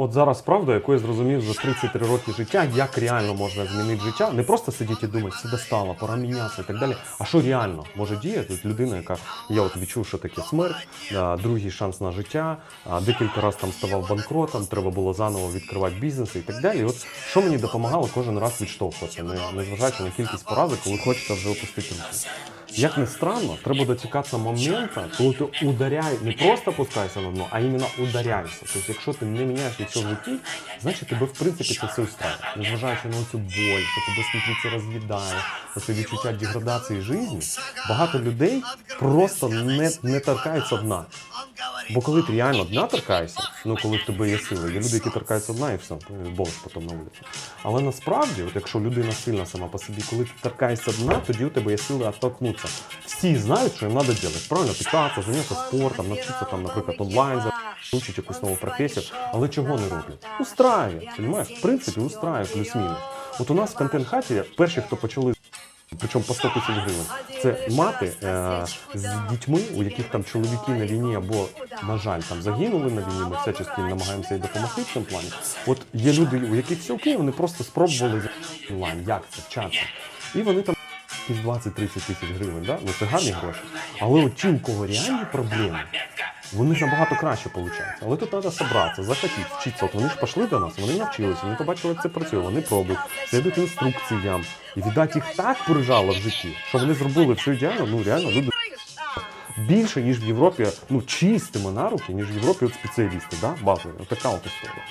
От зараз правда, яку я зрозумів за 33 роки життя, як реально можна змінити життя. Не просто сидіти і думати, все достало, пора мінятися і так далі. А що реально може діяти? От людина, яка я от відчув, що таке смерть, другий шанс на життя, декілька разів там ставав банкротом, треба було заново відкривати бізнес і так далі. І от що мені допомагало кожен раз відштовхуватися, не- незважаючи на кількість поразок, коли хочеться вже опустити руки. Як не странно, треба дочекатися моменту, коли ти ударяє, не просто опускаєшся на дно, а іменно ударяєшся. Тобто, якщо ти не міняєш нічого в житті, значить тебе в принципі це все устраює. Незважаючи на цю боль, що тебе снутрі це роз'їдає, це відчуття деградації життя, багато людей просто не, не торкаються дна. Бо коли ти реально дна торкаєшся, ну коли в тебе є сили, є люди, які торкаються дна і все, болиш потім на вулиці. Але насправді, от якщо людина сильна сама по собі, коли ти торкаєшся дна, тоді у тебе є сили оттолкнутися. Всі знають, що їм треба робити. Правильно, питатися, зайнятися спортом, навчитися там, наприклад, онлайн вивчити якусь нову професію, але чого не роблять? Устраює, розумієш? В принципі, устраює плюс-мінус. От у нас в контент-хаті перші, хто почали причому по 100 тисяч гривень. Це мати е, з дітьми, у яких там чоловіки на війні або, на жаль, там загинули на війні. Ми всячески намагаємося їй допомогти в цьому плані. От є люди, у яких все окей, вони просто спробували онлайн, як це вчатися. І вони там якісь 20-30 тисяч гривень, да? ну це гарні гроші. Але от ті, у кого реальні проблеми, вони набагато краще виходить. Але тут треба зібратися, захотіти, вчитися. От вони ж пішли до нас, вони навчилися, вони побачили, як це працює, вони пробують, слідують інструкціям. І віддать їх так прижало в житті, що вони зробили все ідеально, ну реально люди більше, ніж в Європі, ну чистими на руки, ніж в Європі от спеціалісти, да, базові. Така от історія.